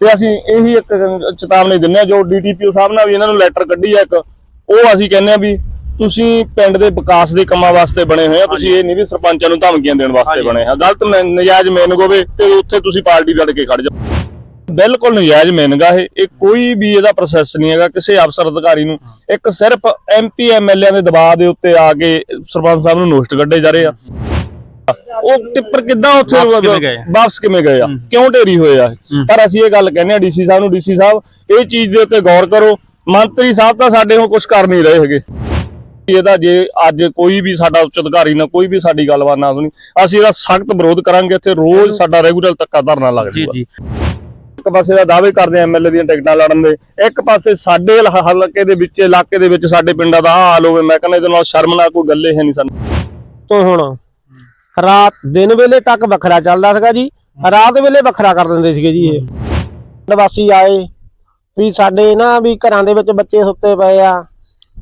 ਤੇ ਅਸੀਂ ਇਹੀ ਇੱਕ ਚੇਤਾਵਨੀ ਦਿੰਦੇ ਆ ਜੋ ਡੀਟੀਪੀਓ ਸਾਹਿਬ ਨਾਲ ਵੀ ਇਹਨਾਂ ਨੂੰ ਲੈਟਰ ਕੱਢੀ ਆ ਇੱਕ ਉਹ ਅਸੀਂ ਕਹਿੰਦੇ ਆ ਵੀ ਤੁਸੀਂ ਪਿੰਡ ਦੇ ਵਿਕਾਸ ਦੇ ਕੰਮਾਂ ਵਾਸਤੇ ਬਣੇ ਹੋਏ ਆ ਤੁਸੀਂ ਇਹ ਨਹੀਂ ਵੀ ਸਰਪੰਚਾਂ ਨੂੰ ਧਮਕੀਆਂ ਦੇਣ ਵਾਸਤੇ। ਬਣੇ ਆ ਗਲਤ ਨਜਾਇਜ਼ ਮੇਨਗ ਹੋਵੇ ਤੇ ਉੱਥੇ ਤੁਸੀਂ ਪਾਰਟੀ ਲੜ ਕੇ ਖੜ ਜਾਓ। ਬਿਲਕੁਲ ਨਜਾਇਜ਼ ਮੇਨਗਾ ਇਹ ਇਹ ਕੋਈ ਵੀ ਇਹਦਾ ਪ੍ਰੋਸੈਸ ਨਹੀਂ ਹੈਗਾ ਕਿਸੇ ਅਫਸਰ ਅਧਿਕਾਰੀ ਨੂੰ। ਇੱਕ ਸਿਰਫ ਐਮਪੀ ਐਮਐਲਏ ਦੇ ਦਬਾਅ ਦੇ ਉੱਤੇ ਆ ਕੇ ਸਰਪੰਚ ਸਾਹਿਬ ਨੂੰ ਨੋਟਿਸ ਕੱਢੇ ਜਾ ਰਹੇ ਆ। ਉਹ ਟਿੱਪਰ ਕਿੱਦਾਂ ਉੱਥੇ ਵਾਪਸ ਕਿਵੇਂ ਗਏ? ਆ? ਕਿਉਂ ਢੇਰੀ ਹੋਏ ਆ? ਪਰ ਅਸੀਂ ਇਹ ਗੱਲ ਕਹਿੰਦੇ ਆ ਡੀਸੀ ਸਾਹਿਬ ਨੂੰ ਡੀਸੀ ਸਾਹਿਬ ਇਹ ਚੀਜ਼ ਦੇ ਉੱਤੇ ਗੌਰ ਕਰੋ। ਮੰਤਰੀ ਸਾਹਿਬ ਤਾਂ ਸਾਡੇ ਹੁਣ ਕੁਝ ਕਰ ਨਹੀਂ ਰਹੇ ਹੈਗੇ। ਇਹਦਾ ਜੇ ਅੱਜ ਕੋਈ ਵੀ ਸਾਡਾ ਉੱਚ ਅਧਿਕਾਰੀ ਨਾ ਕੋਈ ਵੀ ਸਾਡੀ ਗੱਲਬਾਤ ਨਾ ਸੁਣੀ ਅਸੀਂ ਇਹਦਾ ਸਖਤ ਵਿਰੋਧ ਕਰਾਂਗੇ ਇੱਥੇ ਰੋਜ਼ ਸਾਡਾ ਰੈਗੂਲਰ ਤੱਕਾ ਧਰਨਾ ਲੱਗ ਜੂਗਾ। ਜੀ। ਇੱਕ ਪਾਸੇ ਦਾ ਦਾਅਵੇ ਕਰਦੇ ਐਮਐਲਏ ਦੀਆਂ ਟਿਕਟਾਂ ਲੜਨ ਦੇ ਇੱਕ ਪਾਸੇ ਸਾਡੇ ਹਲਕੇ ਦੇ ਵਿੱਚ ਇਲਾਕੇ ਦੇ ਵਿੱਚ ਸਾਡੇ ਪਿੰਡਾਂ ਦਾ ਹਾਲ ਹੋਵੇ ਮੈਂ ਕਹਿੰਦਾ ਇਹਦੇ ਨਾਲ ਸ਼ਰਮਨਾਕ ਕੋਈ ਗੱਲੇ ਹੈ ਨਹੀਂ ਸਾਨੂੰ। ਤੋਂ ਹੁਣ ਰਾਤ ਦਿਨ ਵੇਲੇ ਤੱਕ ਵੱਖਰਾ ਚੱਲਦਾ ਸੀਗਾ ਜੀ। ਰਾਤ ਵੇਲੇ ਵੱਖਰਾ ਕਰ ਦਿੰਦੇ ਸੀਗੇ ਜੀ ਇਹ। ਨਿਵਾਸੀ ਆਏ ਵੀ ਸਾਡੇ ਨਾ ਵੀ ਘਰਾਂ ਦੇ ਵਿੱਚ ਬੱਚੇ ਸੁੱਤੇ ਪਏ ਆ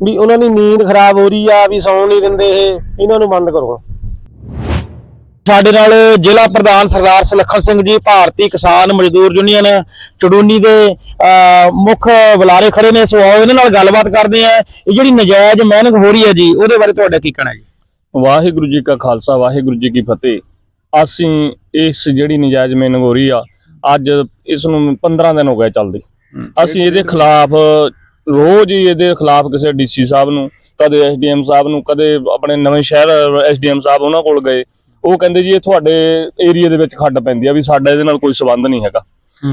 ਵੀ ਉਹਨਾਂ ਦੀ ਨੀਂਦ ਖਰਾਬ ਹੋ ਰਹੀ ਆ ਵੀ ਸੌਣ ਨਹੀਂ ਦਿੰਦੇ ਇਹ। ਇਹਨਾਂ ਨੂੰ ਬੰਦ ਕਰੋ। ਸਾਡੇ ਨਾਲ ਜ਼ਿਲ੍ਹਾ ਪ੍ਰਧਾਨ ਸਰਦਾਰ ਸੁਲੱਖਣ ਸਿੰਘ ਜੀ ਭਾਰਤੀ ਕਿਸਾਨ ਮਜ਼ਦੂਰ ਯੂਨੀਅਨ ਚੜੂਨੀ ਦੇ ਅਹ, ਮੁੱਖ ਬੁਲਾਰੇ ਖੜੇ ਨੇ। ਸੋ ਆਓ ਇਹਨਾਂ ਨਾਲ ਗੱਲਬਾਤ ਕਰਦੇ ਆ। ਇਹ ਜਿਹੜੀ ਨਜਾਇਜ਼ ਮਿਹਨਤ ਹੋ ਰਹੀ ਹੈ ਜੀ ਉਹਦੇ ਬਾਰੇ ਤੁਹਾਡਾ ਕੀ ਕਹਿਣਾ ਜੀ? ਵਾਹਿਗੁਰੂ ਜੀ ਕਾ ਖਾਲਸਾ ਵਾਹਿਗੁਰੂ ਜੀ ਕੀ ਫਤਿਹ। ਅਸੀਂ ਇਸ ਜਿਹੜੀ ਨਜਾਇਜ਼ ਮੇਨਗ ਹੋ ਰਹੀ ਆ ਅੱਜ ਇਸ ਨੂੰ 15 ਦਿਨ ਹੋ ਗਏ ਚੱਲਦੇ। ਅਸੀਂ ਇਹਦੇ ਖਿਲਾਫ ਰੋਜ਼ ਹੀ ਇਹਦੇ ਖਿਲਾਫ ਕਿਸੇ ਡੀਸੀ ਸਾਹਿਬ ਨੂੰ ਕਦੇ ਐਸਡੀਐਮ ਸਾਹਿਬ ਨੂੰ ਕਦੇ ਆਪਣੇ ਨਵੇਂ ਸ਼ਹਿਰ ਐਸਡੀਐਮ ਸਾਹਿਬ ਉਹਨਾਂ ਕੋਲ ਗਏ। ਉਹ ਕਹਿੰਦੇ ਜੀ ਇਹ ਤੁਹਾਡੇ ਏਰੀਆ ਦੇ ਵਿੱਚ ਖੱਡ ਪੈਂਦੀ ਆ ਵੀ ਸਾਡਾ ਇਹਦੇ ਨਾਲ ਕੋਈ ਸਬੰਧ ਨਹੀਂ ਹੈਗਾ।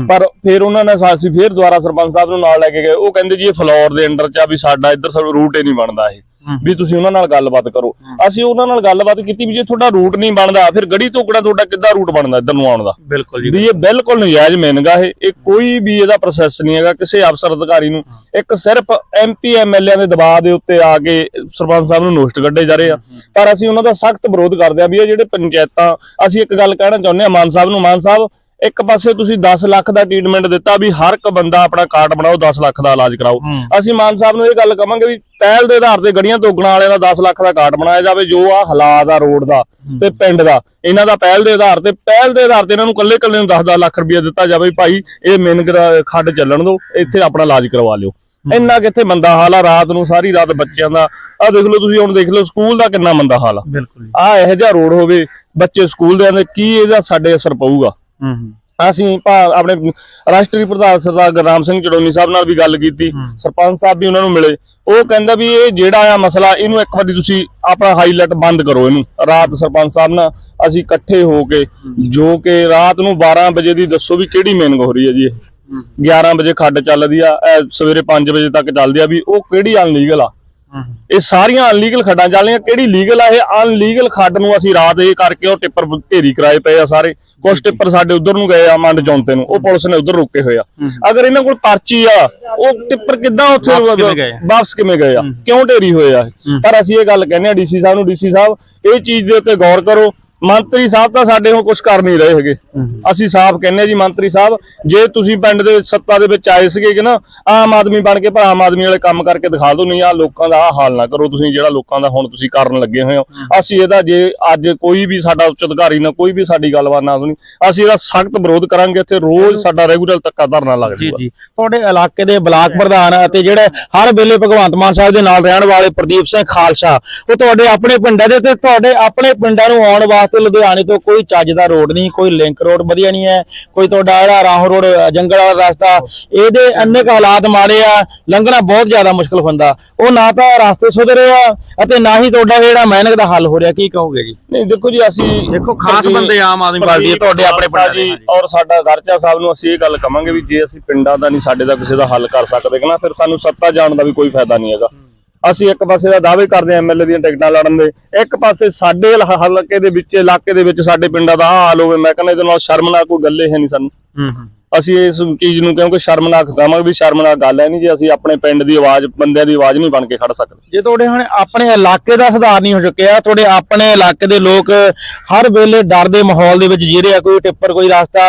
ਪਰ ਫਿਰ ਉਹਨਾਂ ਨੇ ਸਾ- ਅਸੀਂ ਫਿਰ ਦੁਬਾਰਾ ਸਰਪੰਚ ਸਾਹਿਬ ਨੂੰ ਨਾਲ ਲੈ ਕੇ ਗਏ। ਉਹ ਕਹਿੰਦੇ ਜੀ ਇਹ ਫਲੋਰ ਦੇ ਅੰਡਰ ਚ ਆ ਵੀ ਸਾਡਾ ਇੱਧਰ ਸਭ ਰੂਟ ਹੀ ਨਹੀਂ ਬਣਦਾ ਇਹ। ਵੀ ਤੁਸੀਂ ਉਹਨਾਂ ਨਾਲ ਗੱਲਬਾਤ ਕਰੋ। ਅਸੀਂ ਉਹਨਾਂ ਨਾਲ ਗੱਲਬਾਤ ਕੀਤੀ ਵੀ ਜੇ ਤੁਹਾਡਾ ਰੂਟ ਨਹੀਂ ਬਣਦਾ ਫਿਰ ਗੜੀ ਟੋਕੜਾ ਤੁਹਾਡਾ ਕਿੱਦਾਂ ਰੂਟ ਬਣਦਾ ਇੱਧਰ ਨੂੰ ਆਉਣ ਦਾ? ਬਿਲਕੁਲ ਵੀ ਇਹ ਬਿਲਕੁਲ। ਨਜਾਇਜ਼ ਮੇਨਗਾ ਇਹ। ਇਹ ਕੋਈ ਵੀ ਇਹਦਾ ਪ੍ਰੋਸੈਸ ਨਹੀਂ ਹੈਗਾ ਕਿਸੇ ਅਫਸਰ ਅਧਿਕਾਰੀ ਨੂੰ। ਇੱਕ ਸਿਰਫ ਐਮਪੀ ਐਮਐਲਏ ਦੇ ਦਬਾਅ ਦੇ ਉੱਤੇ ਆ ਕੇ ਸਰਪੰਚ ਸਾਹਿਬ ਨੂੰ ਨੋਟਿਸ ਕੱਢੇ ਜਾ ਰਹੇ ਆ। ਪਰ ਅਸੀਂ ਉਹਨਾਂ ਦਾ ਸਖਤ ਵਿਰੋਧ ਕਰਦੇ ਆ ਵੀ ਇਹ ਜਿਹੜੇ ਪੰਚਾਇਤਾਂ ਅਸੀਂ ਇੱਕ ਗੱਲ ਕਹਿਣਾ ਚਾਹੁੰਦੇ ਆ ਮਾਨ ਸਾਹਿਬ ਨੂੰ ਮਾਨ ਸਾਹਿਬ ਇੱਕ ਪਾਸੇ ਤੁਸੀਂ 10 ਲੱਖ ਦਾ ਟ੍ਰੀਟਮੈਂਟ ਦਿੱਤਾ ਵੀ ਹਰ ਇੱਕ ਬੰਦਾ ਆਪਣਾ ਕਾਰਡ ਬਣਾਓ 10 ਲੱਖ ਦਾ ਇਲਾਜ ਕਰਾਓ। ਅਸੀਂ ਮਾਨ ਸਾਹਿਬ ਨੂੰ ਇਹ ਗੱਲ ਕਵਾਂਗੇ ਵੀ ਪਹਿਲ ਦੇ ਆਧਾਰ ਤੇ ਗੜੀਆਂ ਤੋਗਣ ਵਾਲਿਆਂ ਦਾ 10 ਲੱਖ ਦਾ ਕਾਰਡ ਬਣਾਇਆ ਜਾਵੇ ਜੋ ਆ ਹਾਲਾਤ ਆ ਰੋਡ ਦਾ ਤੇ ਪਿੰਡ ਦਾ। ਇਹਨਾਂ ਦਾ ਪਹਿਲ ਦੇ ਆਧਾਰ ਤੇ ਪਹਿਲ ਦੇ ਆਧਾਰ ਤੇ ਇਹਨਾਂ ਨੂੰ ਕੱਲੇ ਕੱਲੇ ਨੂੰ 10-10 ਲੱਖ ਰੁਪਏ ਦਿੱਤਾ ਜਾਵੇ ਭਾਈ ਇਹ ਦਾ ਖੱਡ ਚੱਲਣ ਦਿਓ ਇੱਥੇ ਆਪਣਾ ਇਲਾਜ ਕਰਵਾ ਲਿਓ। ਇੰਨਾ ਕਿੱਥੇ ਮੰਦਾ ਹਾਲ ਆ ਰਾਤ ਨੂੰ ਸਾਰੀ ਰਾਤ ਬੱਚਿਆਂ ਦਾ ਆ ਦੇਖ ਲਓ ਤੁਸੀਂ ਹੁਣ ਦੇਖ ਲਓ ਸਕੂਲ ਦਾ ਕਿੰਨਾ ਮੰਦਾ ਹਾਲ ਆ। ਬਿਲਕੁਲ ਆ ਇਹੋ ਜਿਹਾ ਰੋਡ ਹੋਵੇ ਬੱਚੇ ਸਕੂਲ ਦੇ ਆਉਂਦੇ ਕੀ ਇਹਦਾ ਸਾਡੇ ਅਸਰ ਪਊਗਾ? ਅਸੀਂ ਆਪਣੇ ਰਾਸ਼ਟਰੀ ਪ੍ਰਧਾਨ ਸਰਦਾਰ ਗੁਰਨਾਮ ਸਿੰਘ ਚੜੋਨੀ ਸਾਹਿਬ ਨਾਲ ਵੀ ਗੱਲ ਕੀਤੀ। ਸਰਪੰਚ ਸਾਹਿਬ ਵੀ ਉਹਨਾਂ ਨੂੰ ਮਿਲੇ। ਉਹ ਕਹਿੰਦਾ ਵੀ ਇਹ ਜਿਹੜਾ ਆ ਮਸਲਾ ਇਹਨੂੰ ਇੱਕ ਵਾਰੀ ਤੁਸੀਂ ਆਪਣਾ ਹਾਈਲਾਈਟ ਬੰਦ ਕਰੋ ਇਹਨੂੰ। ਰਾਤ ਸਰਪੰਚ ਸਾਹਿਬ ਨਾਲ ਅਸੀਂ ਇਕੱਠੇ ਹੋ ਕੇ ਜੋ ਕਿ ਰਾਤ ਨੂੰ 12 ਵਜੇ ਦੀ ਦੱਸੋ ਵੀ ਕਿਹੜੀ ਮੀਟਿੰਗ ਹੋ ਰਹੀ ਹੈ ਜੀ ਇਹ। 11 ਵਜੇ ਖੱਡ ਚੱਲਦੀ ਆ ਸਵੇਰੇ 5 ਵਜੇ ਤੱਕ ਚੱਲਦੀ ਆ ਵੀ ਉਹ ਕਿਹੜੀ ਅਨਲੀਗਲ ਆ। ਇਹ ਸਾਰੀਆਂ ਅਨਲੀਗਲ ਖੱਡਾਂ ਚੱਲਦੀਆਂ ਕਿਹੜੀ ਲੀਗਲ ਆ ਇਹ? ਅਨਲੀਗਲ ਖੱਡ ਨੂੰ ਅਸੀਂ ਰਾਤ ਇਹ ਕਰਕੇ ਉਹ ਟਿੱਪਰ ਢੇਰੀ ਕਰਾਏ ਪਏ ਆ ਸਾਰੇ। ਕੁਝ ਟਿੱਪਰ ਸਾਡੇ ਉਧਰ ਨੂੰ ਗਏ ਆ ਮੰਡ ਚੌਂਤੇ ਨੂੰ। ਉਹ ਪੁਲਿਸ ਨੇ ਉਧਰ ਰੋਕੇ ਹੋਏ ਆ। ਅਗਰ ਇਹਨਾਂ ਕੋਲ ਪਰਚੀ ਆ ਉਹ ਟਿੱਪਰ ਕਿੱਦਾਂ ਉੱਥੇ ਵਾਪਸ ਕਿਵੇਂ ਗਏ? ਆ? ਕਿਉਂ ਢੇਰੀ ਹੋਏ ਆ? ਪਰ ਅਸੀਂ ਇਹ ਗੱਲ ਕਹਿੰਦੇ ਆ ਡੀਸੀ ਸਾਹਿਬ ਨੂੰ। ਡੀਸੀ ਸਾਹਿਬ ਇਹ ਚੀਜ਼ ਦੇ ਉੱਤੇ ਗੌਰ ਕਰੋ। ਮੰਤਰੀ ਸਾਹਿਬ ਤਾਂ ਸਾਡੇ ਹੁਣ ਕੁਝ ਕਰ ਨਹੀਂ ਰਹੇ ਹੈਗੇ। ਅਸੀਂ ਸਾਫ਼ ਕਹਿੰਦੇ ਆ ਜੀ ਮੰਤਰੀ ਸਾਹਿਬ ਜੇ ਤੁਸੀਂ ਪਿੰਡ ਦੇ ਸੱਤਾ ਦੇ ਵਿੱਚ ਆਏ ਸੀਗੇ ਕਿ ਨਾ ਆਮ ਆਦਮੀ ਬਣ ਕੇ ਪਰ ਆਮ ਆਦਮੀ ਵਾਲੇ ਕੰਮ ਕਰਕੇ ਦਿਖਾ ਦਿਓ ਨਹੀਂ ਆ ਲੋਕਾਂ ਦਾ ਆਹ ਹਾਲ ਨਾ ਕਰੋ ਤੁਸੀਂ ਜਿਹੜਾ ਲੋਕਾਂ ਦਾ ਹੁਣ ਤੁਸੀਂ ਕਰਨ ਲੱਗੇ ਹੋਏ ਹੋ। ਅਸੀਂ ਇਹਦਾ ਜੇ ਅੱਜ ਕੋਈ ਵੀ ਸਾਡਾ ਉੱਚ ਅਧਿਕਾਰੀ ਨਾ ਕੋਈ ਵੀ ਸਾਡੀ ਗੱਲਬਾਤ ਨਾ ਸੁਣੀ ਅਸੀਂ ਇਹਦਾ ਸਖਤ ਵਿਰੋਧ ਕਰਾਂਗੇ ਇੱਥੇ ਰੋਜ਼ ਸਾਡਾ ਰੈਗੂਲਰ ਤੱਕਾ ਧਰਨਾ ਲੱਗ ਜੀ ਜੀ। ਤੁਹਾਡੇ ਇਲਾਕੇ ਦੇ ਬਲਾਕ ਪ੍ਰਧਾਨ ਅਤੇ ਜਿਹੜੇ ਹਰ ਵੇਲੇ ਭਗਵੰਤ ਮਾਨ ਸਾਹਿਬ ਦੇ ਨਾਲ ਰਹਿਣ ਵਾਲੇ ਪ੍ਰਦੀਪ ਸਿੰਘ ਖਾਲਸਾ ਉਹ ਤੁਹਾਡੇ ਆਪਣੇ ਪਿੰਡਾਂ ਦੇ ਤੇ ਤੁਹਾਡੇ ਆਪਣੇ ਪਿੰਡਾਂ ਨੂੰ ਆਉਣ ਵਾਸਤੇ ਲੁਧਿਆਣੇ ਤੋਂ ਕੋਈ ਚੱਜ ਦਾ ਰੋਡ ਨਹੀਂ ਕੋਈ ਲਿੰਕ ਰੋਡ ਵਧੀਆ ਨਹੀਂ ਹੈ ਕੋਈ ਤੁਹਾਡਾ ਜਿਹੜਾ ਰਾਹੋਂ ਰੋਡ ਜੰਗਲ ਵਾਲਾ ਰਸਤਾ ਇਹਦੇ ਇੰਨੇ ਕੁ ਹਾਲਾਤ ਮਾੜੇ ਆ ਲੰਘਣਾ ਬਹੁਤ ਜ਼ਿਆਦਾ ਮੁਸ਼ਕਲ ਹੁੰਦਾ। ਉਹ ਨਾ ਤਾਂ ਰਸਤੇ ਸੁਧਰੇ ਆ ਅਤੇ ਨਾ ਹੀ ਤੁਹਾਡਾ ਜਿਹੜਾ ਮਿਹਨਤ ਦਾ ਹੱਲ ਹੋ ਰਿਹਾ ਕੀ ਕਹੋਗੇ ਜੀ? ਨਹੀਂ ਦੇਖੋ ਜੀ ਅਸੀਂ ਦੇਖੋ ਖਾਸ ਬੰਦੇ ਆਮ ਆਦਮੀ ਪਾਰਟੀ ਤੁਹਾਡੇ ਆਪਣੇ ਪਿੰਡਾਂ ਜੀ ਔਰ ਸਾਡਾ ਗਰਚਾ ਸਾਹਿਬ ਨੂੰ ਅਸੀਂ ਇਹ ਗੱਲ ਕਵਾਂਗੇ ਵੀ ਜੇ ਅਸੀਂ ਪਿੰਡਾਂ ਦਾ ਨਹੀਂ ਸਾਡੇ ਦਾ ਕਿਸੇ ਦਾ ਹੱਲ ਕਰ ਸਕਦੇ ਕਿ ਨਾ ਫਿਰ ਸਾਨੂੰ ਸੱਤਾ ਜਾਣ ਦਾ ਵੀ ਕੋਈ ਫਾਇਦਾ ਨਹੀਂ ਹੈਗਾ। ਅਸੀਂ ਇੱਕ ਪਾਸੇ ਦਾ ਦਾਅਵੇ ਕਰਦੇ ਐਮਐਲਏ ਦੀਆਂ ਟਿਕਟਾਂ ਲੜਨ ਦੇ, ਇੱਕ ਪਾਸੇ ਸਾਡੇ ਹਲਕੇ ਦੇ ਵਿੱਚ, ਇਲਾਕੇ ਦੇ ਵਿੱਚ ਸਾਡੇ ਪਿੰਡਾਂ ਦਾ ਹਾਲ ਹੋਵੇ, ਮੈਂ ਕਹਿੰਦਾ ਇਹਦੇ ਨਾਲ ਸ਼ਰਮ ਨਾਲ ਕੋਈ ਗੱਲੇ ਹੈ ਨਹੀਂ ਸਾਨੂੰ। ਅਸੀਂ ਇਸ ਚੀਜ਼ ਨੂੰ ਕਿਉਂਕਿ ਸ਼ਰਮਨਾਕ ਕਹਾਂਗੇ ਵੀ ਸ਼ਰਮਨਾਕ ਗੱਲ ਹੈ ਨਹੀਂ ਜੇ ਅਸੀਂ ਆਪਣੇ ਪਿੰਡ ਦੀ ਆਵਾਜ਼ ਬੰਦਿਆਂ ਦੀ ਆਵਾਜ਼ ਨਹੀਂ ਬਣ ਕੇ ਖੜ ਸਕਦੇ। ਜੇ ਤੁਹਾਡੇ ਹੁਣ ਆਪਣੇ ਇਲਾਕੇ ਦਾ ਸੁਧਾਰ ਨਹੀਂ ਹੋ ਚੁੱਕਿਆ ਤੁਹਾਡੇ ਆਪਣੇ ਇਲਾਕੇ ਦੇ ਲੋਕ ਹਰ ਵੇਲੇ ਡਰ ਦੇ ਮਾਹੌਲ ਦੇ ਵਿੱਚ ਜੀ ਰਹੇ ਆ ਕੋਈ ਟਿੱਪਰ ਕੋਈ ਰਸਤਾ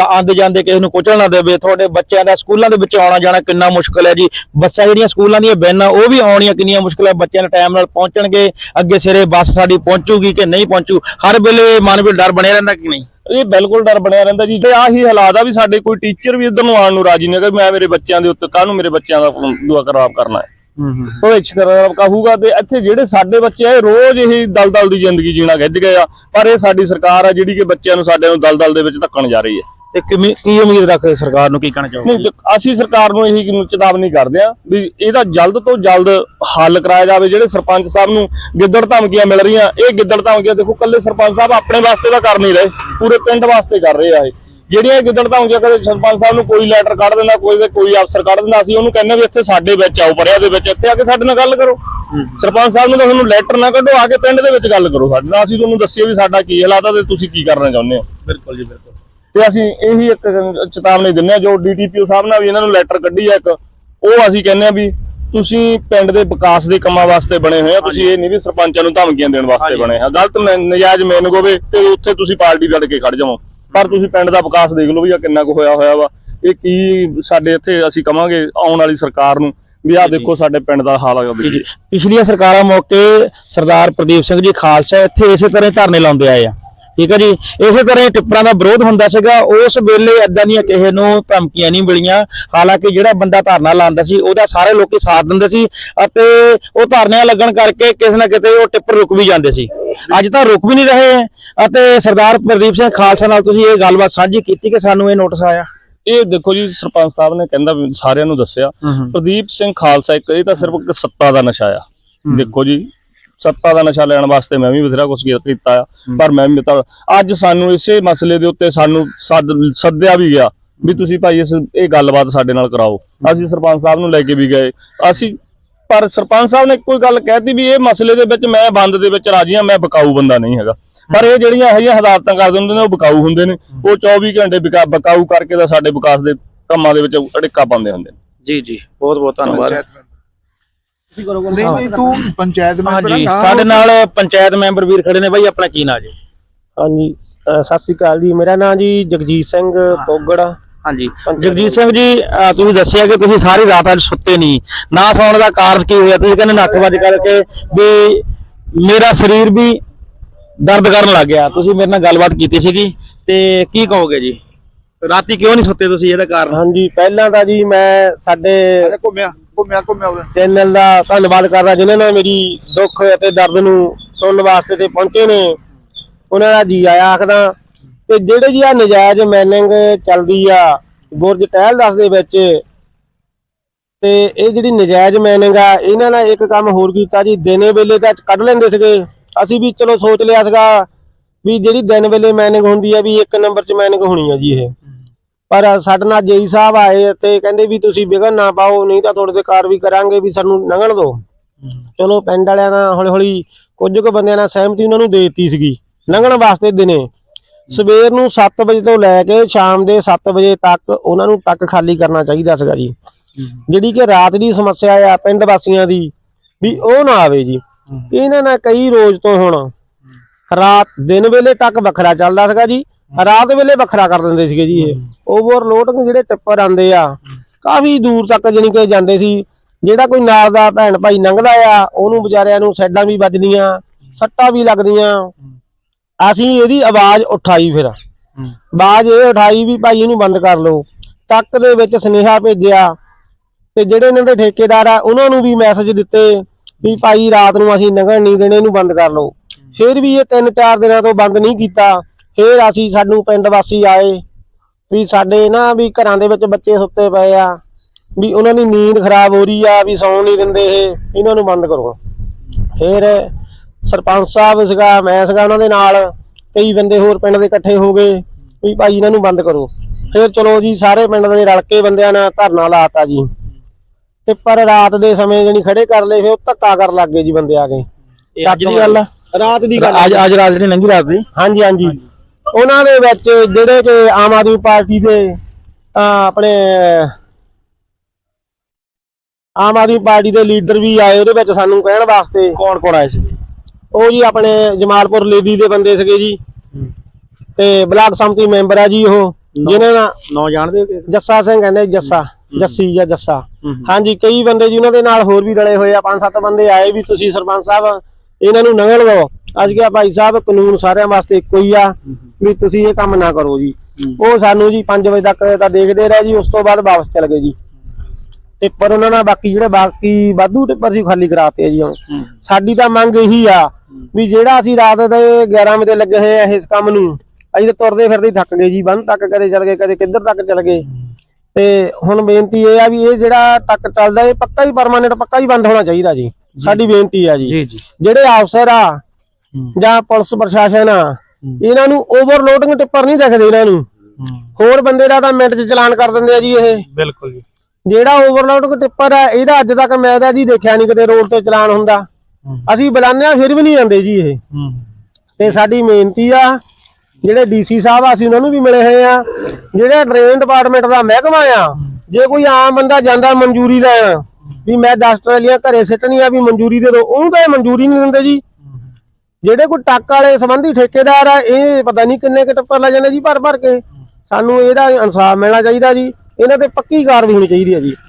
ਆਉਂਦੇ ਜਾਂਦੇ ਕਿਸੇ ਨੂੰ ਕੁਚਲ ਨਾ ਦੇਵੇ ਤੁਹਾਡੇ ਬੱਚਿਆਂ ਦਾ ਸਕੂਲਾਂ ਦੇ ਵਿੱਚ ਆਉਣਾ ਜਾਣਾ ਕਿੰਨਾ ਮੁਸ਼ਕਲ ਹੈ ਜੀ। ਬੱਸਾਂ ਜਿਹੜੀਆਂ ਸਕੂਲਾਂ ਦੀਆਂ ਬੈਨਾਂ ਉਹ ਵੀ ਆਉਣੀਆਂ ਕਿੰਨੀਆਂ ਮੁਸ਼ਕਲ ਹੈ ਬੱਚਿਆਂ ਦੇ ਟਾਈਮ ਨਾਲ ਪਹੁੰਚਣਗੇ ਅੱਗੇ ਸਿਰੇ ਬੱਸ ਸਾਡੀ ਪਹੁੰਚੂਗੀ ਕਿ ਨਹੀਂ ਪਹੁੰਚੂ ਹਰ ਵੇਲੇ ਮਨ ਵਿੱਚ ਡਰ ਬਣਿਆ ਰਹਿੰਦਾ ਕਿ ਨਹੀਂ? ਇਹ ਬਿਲਕੁਲ ਡਰ ਬਣਿਆ ਰਹਿੰਦਾ ਜੀ। ਤੇ ਆਹੀ ਹਾਲਾਤ ਆ ਵੀ ਸਾਡੇ ਕੋਈ ਟੀਚਰ ਵੀ ਇੱਧਰ ਨੂੰ ਆਉਣ ਨੂੰ ਰਾਜੀ ਨਹੀਂ ਹੈਗਾ ਮੈਂ ਮੇਰੇ ਬੱਚਿਆਂ ਦੇ ਉੱਤੇ ਕਾਹਨੂੰ ਮੇਰੇ ਬੱਚਿਆਂ ਦਾ ਦੁਆ ਖਰਾਬ ਕਰਨਾ ਹੈ। ਭਵਿੱਖ ਖਰਾਬ ਕਹੂਗਾ ਤੇ ਇੱਥੇ ਜਿਹੜੇ ਸਾਡੇ ਬੱਚੇ ਆ ਇਹ ਰੋਜ਼ ਇਹ ਦਲਦਲ ਦੀ ਜ਼ਿੰਦਗੀ ਜੀਣਾ ਗਿੱਜ ਗਏ ਆ। ਪਰ ਇਹ ਸਾਡੀ ਸਰਕਾਰ ਆ ਜਿਹੜੀ ਕਿ ਬੱਚਿਆਂ ਨੂੰ ਸਾਡੇ ਨੂੰ ਦਲਦਲ ਦੇ ਵਿੱਚ ਧੱਕਣ ਜਾ ਰਹੀ ਹੈ। ਤੇ ਕਿਵੇਂ ਕੀ ਉਮੀਦ ਰੱਖਦੇ ਸਰਕਾਰ ਨੂੰ ਕੀ ਕਹਿਣਾ ਚਾਹੋਗੇ? ਨਹੀਂ ਅਸੀਂ ਸਰਕਾਰ ਨੂੰ ਇਹੀ ਚੇਤਾਵਨੀ ਕਰਦੇ ਆ ਵੀ ਇਹਦਾ ਜਲਦ ਤੋਂ ਜਲਦ ਹੱਲ ਕਰਾਇਆ ਜਾਵੇ ਜਿਹੜੇ ਸਰਪੰਚ ਸਾਹਿਬ ਨੂੰ ਗਿੱਦੜ ਧਮਕੀਆਂ ਮਿਲ ਰਹੀਆਂ ਇਹ ਗਿੱਦੜ ਧਮਕੀਆਂ ਦੇਖੋ ਕੱਲੇ ਸਰਪੰਚ ਸਾਹਿਬ ਆਪਣੇ ਵਾਸਤੇ ਤਾਂ ਕਰ ਨਹੀਂ ਰਹੇ ਪੂਰੇ ਪਿੰਡ ਵਾਸਤੇ ਕਰ ਰਹੇ ਆ ਇਹ। ਜਿਹੜੀਆਂ ਗਿੱਦੜ ਧਮਕੀਆਂ ਕਦੇ ਸਰਪੰਚ ਸਾਹਿਬ ਨੂੰ ਕੋਈ ਲੈਟਰ ਕੱਢ ਦਿੰਦਾ ਕੋਈ ਤੇ ਕੋਈ ਅਫਸਰ ਕੱਢ ਦਿੰਦਾ ਅਸੀਂ ਉਹਨੂੰ ਕਹਿੰਦੇ ਵੀ ਇੱਥੇ ਸਾਡੇ ਵਿੱਚ ਆਓ ਪਰਿਆ ਦੇ ਵਿੱਚ ਇੱਥੇ ਆ ਕੇ ਸਾਡੇ ਨਾਲ ਗੱਲ ਕਰੋ। ਸਰਪੰਚ ਸਾਹਿਬ ਨੂੰ ਤਾਂ ਤੁਹਾਨੂੰ ਲੈਟਰ ਨਾ ਕੱਢੋ ਆ ਕੇ ਪਿੰਡ ਦੇ ਵਿੱਚ ਗੱਲ ਕਰੋ ਸਾਡੇ ਨਾਲ। ਅਸੀਂ ਤੁਹਾਨੂੰ ਦੱਸੀਏ ਵੀ ਸਾਡਾ ਕੀ ਹਾਲਾਤ ਆ ਤੇ ਤੁਸੀਂ ਕੀ ਕਰਨਾ ਚਾਹੁੰਦੇ ਹੋ। ਬਿਲਕੁਲ ਜੀ ਬਿਲਕੁਲ। ਤੇ ਅਸੀਂ ਇਹੀ ਇੱਕ ਚੇਤਾਵਨੀ ਦਿੰਦੇ ਆ ਜੋ ਡੀਟੀਪੀਓ ਸਾਹਿਬ ਨਾਲ ਵੀ ਇਹਨਾਂ ਨੂੰ ਲੈਟਰ ਕੱਢੀ ਆ ਇੱਕ ਉਹ ਅਸੀਂ ਕਹਿੰਦੇ ਆ ਵੀ ਤੁਸੀਂ ਪਿੰਡ ਦੇ ਵਿਕਾਸ ਦੇ ਕੰਮਾਂ ਵਾਸਤੇ ਬਣੇ ਹੋਏ ਆ ਤੁਸੀਂ ਇਹ ਨਹੀਂ ਵੀ ਸਰਪੰਚਾਂ ਨੂੰ ਧਮਕੀਆਂ ਦੇਣ ਵਾਸਤੇ। ਬਣੇ ਆ। ਗਲਤ ਨਜਾਇਜ਼ ਮੈਨਗ ਹੋਵੇ ਤੇ ਉੱਥੇ ਤੁਸੀਂ ਪਾਰਟੀ ਲੜ ਕੇ ਖੜ ਜਾਵੋ। ਪਰ ਤੁਸੀਂ ਪਿੰਡ ਦਾ ਵਿਕਾਸ ਦੇਖ ਲਓ ਵੀ ਆ ਕਿੰਨਾ ਕੁ ਹੋਇਆ ਹੋਇਆ ਵਾ। ਇਹ ਕੀ ਸਾਡੇ ਇੱਥੇ ਅਸੀਂ ਕਵਾਂਗੇ ਆਉਣ ਵਾਲੀ ਸਰਕਾਰ ਨੂੰ ਵੀ ਜੀ। ਦੇਖੋ ਸਾਡੇ ਪਿੰਡ ਦਾ ਹਾਲ ਆ ਪਿਛਲੀਆਂ ਸਰਕਾਰਾਂ ਮੌਕੇ ਸਰਦਾਰ ਪ੍ਰਦੀਪ ਸਿੰਘ ਜੀ ਖਾਲਸਾ ਇੱਥੇ ਇਸੇ ਤਰ੍ਹਾਂ ਧਰਨੇ ਲਾਉਂਦੇ ਆਏ ਆ। ਠੀਕ ਹੈ ਜੀ? ਇਸੇ ਤਰ੍ਹਾਂ ਹੀ ਟਿੱਪਰਾਂ ਦਾ ਵਿਰੋਧ ਹੁੰਦਾ ਸੀਗਾ। ਉਸ ਵੇਲੇ ਏਦਾਂ ਦੀਆਂ ਕਿਸੇ ਨੂੰ ਧਮਕੀਆਂ ਨਹੀਂ ਮਿਲੀਆਂ। ਹਾਲਾਂਕਿ ਜਿਹੜਾ ਬੰਦਾ ਧਰਨਾ ਲਾਉਂਦਾ ਸੀ ਉਹਦਾ ਸਾਰੇ ਲੋਕੀ ਸਾਥ ਦਿੰਦੇ ਸੀ ਅਤੇ ਉਹ ਧਰਨਿਆਂ ਲੱਗਣ ਕਰਕੇ ਕਿਸੇ ਨਾ ਕਿਤੇ ਉਹ ਟਿੱਪਰ ਰੁਕ ਵੀ ਜਾਂਦੇ ਸੀ। ਅੱਜ ਤਾਂ ਰੁਕ ਵੀ ਨਹੀਂ ਰਹੇ। ਅਤੇ ਸਰਦਾਰ ਪ੍ਰਦੀਪ ਸਿੰਘ ਖਾਲਸਾ ਨਾਲ ਤੁਸੀਂ ਇਹ ਗੱਲਬਾਤ ਸਾਂਝੀ ਕੀਤੀ ਕਿ ਸਾਨੂੰ ਇਹ ਨੋਟਿਸ ਆਇਆ? ਇਹ ਦੇਖੋ ਜੀ ਸਰਪੰਚ ਸਾਹਿਬ ਨੇ ਕਹਿੰਦਾ ਸਾਰਿਆਂ ਨੂੰ ਦੱਸਿਆ। ਪ੍ਰਦੀਪ ਸਿੰਘ ਖਾਲਸਾ ਇੱਕ ਇਹ ਤਾਂ ਸਿਰਫ ਇੱਕ ਸੱਤਾ ਦਾ ਨਸ਼ਾ ਆ। ਦੇਖੋ ਜੀ ਸੱਤਾ ਦਾ ਨਸ਼ਾ ਲੈਣ ਵਾਸਤੇ ਮੈਂ ਵੀ ਬਥੇਰਾ ਕੁਝ ਕੀਤਾ ਆ। ਪਰ ਮੈਂ ਵੀ ਅੱਜ ਸਾਨੂੰ ਇਸੇ ਮਸਲੇ ਦੇ ਉੱਤੇ ਸਾਨੂੰ ਸੱਦ ਸੱਦਿਆ ਵੀ ਗਿਆ ਵੀ ਤੁਸੀਂ ਭਾਈ ਇਸ ਇਹ ਗੱਲਬਾਤ ਸਾਡੇ ਨਾਲ ਕਰਾਓ। ਅਸੀਂ ਸਰਪੰਚ ਸਾਹਿਬ ਨੂੰ ਲੈ ਕੇ ਵੀ ਗਏ। ਅਸੀਂ ਪਰ ਸਰਪੰਚ ਸਾਹਿਬ ਨੇ ਕੋਈ ਗੱਲ ਕਹਿਤੀ ਵੀ ਇਹ ਮਸਲੇ ਦੇ ਵਿੱਚ ਮੈਂ ਬੰਦ ਦੇ ਵਿੱਚ ਰਾਜੀ ਹਾਂ ਮੈਂ ਬਕਾਊ ਬੰਦਾ ਨਹੀਂ ਹੈਗਾ। ਪਰ ਇਹ ਜਿਹੜੀਆਂ ਇਹ ਹਦਾਇਤਾਂ ਕਰਦੇ ਹੁੰਦੇ ਨੇ ਉਹ ਬਕਾਊ ਹੁੰਦੇ ਨੇ। ਉਹ 24 ਘੰਟੇ ਬਿਕਾ- ਬਕਾਊ ਕਰਕੇ ਤਾਂ ਸਾਡੇ ਵਿਕਾਸ ਦੇ ਕੰਮਾਂ ਦੇ ਵਿੱਚ ਅੜਿੱਕਾ ਪਾਉਂਦੇ ਹੁੰਦੇ ਨੇ। ਜੀ ਜੀ। ਬਹੁਤ ਬਹੁਤ ਧੰਨਵਾਦ। ਨਹੀਂ ਨਹੀਂ ਤੂੰ ਪੰਚਾਇਤ ਮੈਂਬਰ ਹਾਂਜੀ ਸਾਡੇ ਨਾਲ ਪੰਚਾਇਤ ਮੈਂਬਰ ਵੀਰ ਖੜੇ ਨੇ ਬਾਈ ਆਪਣਾ ਕੀ ਨਾਂ ਜੀ? ਹਾਂਜੀ ਅਹ ਸਤਿ ਸ੍ਰੀ ਅਕਾਲ ਜੀ ਮੇਰਾ ਨਾਮ ਜੀ ਜਗਜੀਤ ਸਿੰਘ ਤੋਗੜ ਹਾਂਜੀ ਜਗਜੀਤ ਸਿੰਘ ਜੀ ਅਹ ਤੁਸੀਂ ਦੱਸਿਆ ਕਿ ਤੁਸੀਂ ਸਾਰੀ ਰਾਤ ਅੱਜ ਸੁੱਤੇ ਨਹੀਂ। ਨਾ ਸੌਣ ਦਾ ਕਾਰਨ ਕੀ ਹੋਇਆ? ਤੁਸੀਂ ਕਹਿੰਦੇ ਨੱਕਵਾਜ ਕਰਕੇ ਵੀ ਮੇਰਾ ਸਰੀਰ ਵੀ ਦਰਦ ਕਰਨ ਲੱਗ ਗਿਆ। ਤੁਸੀਂ ਮੇਰੇ ਨਾਲ ਗੱਲਬਾਤ ਕੀਤੀ ਸੀਗੀ ਤੇ ਕੀ ਕਹੋਗੇ ਜੀ? ਰਾਤੀ ਕਿਉਂ ਨਹੀਂ ਸੁੱਤੇ ਤੁਸੀਂ ਇਹਦਾ ਕਾਰਨ? ਹਾਂਜੀ ਪਹਿਲਾਂ ਤਾਂ ਜੀ ਮੈਂ ਸਾਡੇ ਘੁੰਮਿਆ। ਘੁੰਮਿਆ ਘੁੰਮਿਆ ਚੈਨਲ ਦਾ ਧੰਨਵਾਦ ਕਰਦਾ ਜਿਨ੍ਹਾਂ ਨੇ ਮੇਰੀ ਦੁੱਖ ਅਤੇ ਦਰਦ ਨੂੰ ਸੁਣਨ ਵਾਸਤੇ ਤੇ ਪਹੁੰਚੇ ਨੇ। ਉਹਨਾਂ ਦਾ ਜੀ ਆਇਆ ਆਖਦਾ, ਤੇ ਜਿਹੜੇ ਜੀ ਆ ਨਜਾਇਜ਼ ਮੈਨਿੰਗ ਚੱਲਦੀ ਆ, ਬੁਰਜ ਟਹਿਲ ਦਸ ਦੇ ਵਿੱਚ, ਤੇ ਇਹ ਜਿਹੜੀ ਨਜਾਇਜ਼ ਮੈਨਿੰਗ ਆ, ਇਹਨਾਂ ਨੇ ਇੱਕ ਕੰਮ ਹੋਰ ਕੀਤਾ ਜੀ, ਦਿਨੇ ਵੇਲੇ ਤਾਂ ਕੱਢ ਲੈਂਦੇ ਸੀਗੇ। ਅਸੀਂ ਵੀ ਚਲੋ ਸੋਚ ਲਿਆ ਸੀਗਾ ਵੀ ਜਿਹੜੀ ਦਿਨ ਵੇਲੇ ਮੈਨਿੰਗ ਹੁੰਦੀ ਆ, ਵੀ ਇੱਕ ਨੰਬਰ 'ਚ ਮੈਨਿੰਗ ਹੋਣੀ ਆ ਜੀ ਇਹ। ਪਰ ਸਾਡੇ ਨਾਲ ਜੇਈ ਸਾਹਿਬ ਆਏ ਤੇ ਕਹਿੰਦੇ ਵੀ ਤੁਸੀਂ ਵਿਗਨ ਨਾ ਪਾਓ ਨਹੀਂ ਤਾਂ ਤੁਹਾਡੇ ਤੇ ਕਾਰਵਾਈ ਕਰਾਂਗੇ ਵੀ ਸਾਨੂੰ ਲੰਘਣ ਦਿਓ। ਚਲੋ ਪਿੰਡ ਵਾਲਿਆਂ ਨਾਲ ਹੌਲੀ ਹੌਲੀ ਕੁਝ ਕੁ ਬੰਦਿਆਂ ਨਾਲ ਸਹਿਮਤੀ ਉਹਨਾਂ ਨੂੰ ਦੇ ਦਿੱਤੀ ਸੀਗੀ ਲੰਘਣ ਵਾਸਤੇ ਦਿਨੇ। ਸਵੇਰ ਨੂੰ 7 ਵਜੇ ਤੋਂ ਲੈ ਕੇ ਸ਼ਾਮ ਦੇ 7 ਵਜੇ ਤੱਕ ਉਹਨਾਂ ਨੂੰ ਟੱਕ ਖਾਲੀ ਕਰਨਾ ਚਾਹੀਦਾ ਸੀਗਾ ਜੀ। ਜਿਹੜੀ ਕਿ ਰਾਤ ਦੀ ਸਮੱਸਿਆ ਆ ਪਿੰਡ ਵਾਸੀਆਂ ਦੀ ਵੀ ਉਹ ਨਾ ਆਵੇ ਜੀ। ਇਹਨਾਂ ਨਾਲ ਕਈ ਰੋਜ਼ ਤੋਂ ਹੁਣ ਰਾਤ ਦਿਨ ਵੇਲੇ ਤੱਕ ਵੱਖਰਾ ਚੱਲਦਾ ਸੀਗਾ ਜੀ। ਰਾਤ ਵੇਲੇ ਵੱਖਰਾ ਕਰ ਦਿੰਦੇ ਸੀਗੇ ਜੀ ਇਹ। ਓਵਰਲੋਡਿੰਗ ਜਿਹੜੇ ਟਿੱਪਰ ਆਉਂਦੇ ਆ ਕਾਫੀ ਦੂਰ ਤੱਕ ਜਾਣੀ ਕਿ ਜਾਂਦੇ ਸੀ। ਜਿਹੜਾ ਕੋਈ ਨਾਲ ਦਾ ਭੈਣ ਭਾਈ ਲੰਘਦਾ ਆ ਉਹਨੂੰ ਵਿਚਾਰਿਆਂ ਨੂੰ ਸੈਡਾਂ ਵੀ ਵੱਜਦੀਆਂ ਸੱਟਾਂ ਵੀ ਲੱਗਦੀਆਂ। ਅਸੀਂ ਇਹਦੀ ਆਵਾਜ਼ ਉਠਾਈ ਫਿਰ। ਆਵਾਜ਼ ਇਹ ਉਠਾਈ ਵੀ ਭਾਈ ਇਹਨੂੰ ਬੰਦ ਕਰ ਲਓ। ਟੱਕ ਦੇ ਵਿੱਚ ਸੁਨੇਹਾ ਭੇਜਿਆ। ਤੇ ਜਿਹੜੇ ਇਹਨਾਂ ਦੇ ਠੇਕੇਦਾਰ ਆ ਉਹਨਾਂ ਨੂੰ ਵੀ ਮੈਸੇਜ ਦਿੱਤੇ ਵੀ ਭਾਈ ਰਾਤ ਨੂੰ ਅਸੀਂ ਲੰਘਣ ਨਹੀਂ ਦੇਣੇ ਇਹਨੂੰ ਬੰਦ ਕਰ ਲਓ। ਫਿਰ ਵੀ ਇਹ ਤਿੰਨ ਚਾਰ ਦਿਨਾਂ ਤੋਂ ਬੰਦ ਨਹੀਂ ਕੀਤਾ। ਫਿਰ ਅਸੀਂ ਸਾਨੂੰ ਪਿੰਡ ਵਾਸੀ ਆਏ ਵੀ ਸਾਡੇ ਨਾ ਵੀ ਘਰਾਂ ਦੇ ਵਿੱਚ ਬੱਚੇ ਸੁੱਤੇ ਪਏ ਆ ਵੀ ਉਹਨਾਂ ਦੀ ਨੀਂਦ ਖਰਾਬ ਹੋ ਰਹੀ ਆ ਵੀ ਸੌਣ ਨਹੀਂ ਦਿੰਦੇ ਇਹ ਇਹਨਾਂ ਨੂੰ ਬੰਦ ਕਰੋ। ਫਿਰ ਸਰਪੰਚ ਸਾਹਿਬ ਸੀਗਾ ਮੈਂ ਸੀਗਾ ਉਹਨਾਂ ਦੇ ਨਾਲ ਕਈ ਬੰਦੇ ਹੋਰ ਪਿੰਡ ਦੇ ਇਕੱਠੇ ਹੋ ਗਏ ਵੀ ਭਾਈ ਇਹਨਾਂ ਨੂੰ ਬੰਦ ਕਰੋ। ਫਿਰ ਚਲੋ ਜੀ ਸਾਰੇ ਪਿੰਡ ਦੇ ਰਲ ਕੇ ਬੰਦਿਆਂ ਨੇ ਧਰਨਾ ਲਾਤਾ ਜੀ। ਤੇ ਪਰ ਰਾਤ ਦੇ ਸਮੇਂ ਜਣੀ ਖੜੇ ਕਰ ਲਏ ਫਿਰ ਉਹ ਧੱਕਾ ਕਰਨ ਲੱਗ ਗਏ ਜੀ ਬੰਦੇ ਆ ਕੇ। ਇਹ ਅੱਜ ਦੀ ਗੱਲ ਰਾਤ ਦੀ ਗੱਲ ਅੱਜ ਅੱਜ ਰਾਤ ਜਿਹੜੀ ਲੰਘੀ ਰਾਤ ਦੀ? ਹਾਂਜੀ। ਹਾਂਜੀ। ਉਹਨਾਂ ਦੇ ਵਿੱਚ ਜਿਹੜੇ ਕਿ ਆਮ ਆਦਮੀ ਪਾਰਟੀ ਦੇ ਆਪਣੇ ਆਮ ਆਦਮੀ ਪਾਰਟੀ ਦੇ ਲੀਡਰ ਵੀ ਆਏ ਉਹਦੇ ਵਿੱਚ ਸਾਨੂੰ ਕਹਿਣ ਵਾਸਤੇ। ਕੌਣ ਕੌਣ ਆਏ ਸੀ ਉਹ ਜੀ ਆਪਣੇ ਜਮਾਲਪੁਰ ਲੇਡੀ ਦੇ ਬੰਦੇ ਸੀਗੇ ਜੀ। ਤੇ ਬਲਾਕ ਸੰਮਤੀ ਮੈਂਬਰ ਆ ਜੀ ਉਹ ਜਿਨ੍ਹਾਂ ਦਾ ਨੌ ਜਾਣਦੇ ਹੋ ਜੱਸਾ ਸਿੰਘ ਕਹਿੰਦੇ ਜੱਸਾ ਜੱਸੀ ਜਾਂ ਜੱਸਾ। ਹਾਂਜੀ ਕਈ ਬੰਦੇ ਜੀ ਉਹਨਾਂ ਦੇ ਨਾਲ ਹੋਰ ਵੀ ਰਲੇ ਹੋਏ ਆ ਪੰਜ ਸੱਤ ਬੰਦੇ ਆਏ ਵੀ ਤੁਸੀਂ ਸਰਪੰਚ ਸਾਹਿਬ ਇਹਨਾਂ ਨੂੰ ਨਗਲ ਦਿਓ। ਅਸੀਂ ਕਿਹਾ ਭਾਈ ਸਾਹਿਬ ਕਾਨੂੰਨ ਸਾਰਿਆਂ ਵਾਸਤੇ ਇੱਕੋ ਹੀ ਆ ਵੀ ਤੁਸੀਂ ਇਹ ਕੰਮ ਨਾ ਕਰੋ ਜੀ। ਉਹ ਸਾਨੂੰ ਜੀ 5 ਵਜੇ ਤੱਕ ਤਾਂ ਦੇਖਦੇ ਰਹੇ ਜੀ ਉਸ ਤੋਂ ਬਾਅਦ ਵਾਪਸ ਚਲੇ ਗਏ ਜੀ। ਟਿੱਪਰ ਉਹਨਾਂ ਨਾਲ ਬਾਕੀ ਜਿਹੜੇ ਬਾਕੀ ਵਾਧੂ ਟਿੱਪਰ ਸੀ ਖਾਲੀ ਕਰਾਤੇ ਜੀ ਹੁਣ। ਸਾਡੀ ਤਾਂ ਮੰਗ ਇਹੀ ਆ ਵੀ ਜਿਹੜਾ ਅਸੀਂ ਰਾਤ ਦੇ 11 ਵਜੇ ਲੱਗੇ ਹੋਏ ਆ ਇਸ ਕੰਮ ਨੂੰ ਅਸੀਂ ਤਾਂ ਤੁਰਦੇ ਫਿਰਦੇ ਥੱਕ ਗਏ ਜੀ ਬੰਦ ਤੱਕ ਕਦੇ ਚਲ ਗਏ ਕਦੇ ਕਿੱਧਰ ਤੱਕ ਚਲ ਗਏ। ਤੇ ਹੁਣ ਬੇਨਤੀ ਇਹ ਆ ਵੀ ਇਹ ਜਿਹੜਾ ਟੱਕ ਚੱਲਦਾ ਇਹ ਪੱਕਾ ਹੀ ਪਰਮਾਨੈਂਟ ਪੱਕਾ ਹੀ ਬੰਦ ਹੋਣਾ ਚਾਹੀਦਾ ਜੀ। ਸਾਡੀ ਬੇਨਤੀ ਆ ਜੀ। ਜਿਹੜੇ ਅਫਸਰ ਆ ਜਾਂ ਪੁਲਿਸ ਪ੍ਰਸ਼ਾਸਨ ਆ ਇਹਨਾਂ ਨੂੰ ਓਵਰਲੋਡਿੰਗ ਟਿੱਪਰ ਨਹੀਂ ਦਿਖਦੇ ਇਹਨਾਂ ਨੂੰ। ਹੋਰ ਬੰਦੇ ਦਾ ਤਾਂ ਮਿੰਟ 'ਚ ਚਲਾਨ ਕਰ ਦਿੰਦੇ ਆ ਜੀ ਇਹ। ਬਿਲਕੁਲ ਜੀ। ਜਿਹੜਾ ਓਵਰਲੋਡਿੰਗ ਟਿੱਪਰ ਆ ਇਹਦਾ ਅੱਜ ਤੱਕ ਮੈਂ ਤਾਂ ਜੀ ਦੇਖਿਆ ਨਹੀਂ ਕਿਤੇ ਰੋਡ ਤੇ ਚਲਾਨ ਹੁੰਦਾ। ਅਸੀਂ ਬੁਲਾਉਂਦੇ ਆ ਫਿਰ ਵੀ ਨਹੀਂ ਆਉਂਦੇ ਜੀ ਇਹ। ਤੇ ਸਾਡੀ ਬੇਨਤੀ ਆ ਜਿਹੜੇ ਡੀਸੀ ਸਾਹਿਬ ਆ ਅਸੀਂ ਉਹਨਾਂ ਨੂੰ ਵੀ ਮਿਲੇ ਹੋਏ ਆ। ਜਿਹੜੇ ਡਰੇਨ ਡਿਪਾਰਟਮੈਂਟ ਦਾ ਮਹਿਕਮਾ ਆ ਜੇ ਕੋਈ ਆਮ ਬੰਦਾ ਜਾਂਦਾ ਮਨਜ਼ੂਰੀ ਲੈਣ ਵੀ ਮੈਂ 10 ਟਰਾਲੀਆਂ ਘਰੇ ਸਿੱਟਣੀ ਆ ਵੀ ਮਨਜ਼ੂਰੀ ਦੇ ਦਿਓ ਉਹਨੂੰ ਤਾਂ ਮਨਜ਼ੂਰੀ ਨਹੀਂ ਦਿੰਦੇ ਜੀ। ਜਿਹੜੇ ਕੋਈ ਟੱਕ ਵਾਲੇ ਸੰਬੰਧੀ ਠੇਕੇਦਾਰ ਆ ਇਹ ਪਤਾ ਨਹੀਂ ਕਿੰਨੇ ਕੁ ਟੱਪਰ ਲੈ ਜਾਂਦੇ ਜੀ ਭਰ ਭਰ ਕੇ ਸਾਨੂੰ ਇਹਦਾ ਇਨਸਾਫ ਮਿਲਣਾ ਚਾਹੀਦਾ ਜੀ। ਇਹਨਾਂ ਤੇ ਪੱਕੀ ਕਾਰਵਾਈ ਹੋਣੀ ਚਾਹੀਦੀ ਹੈ ਜੀ।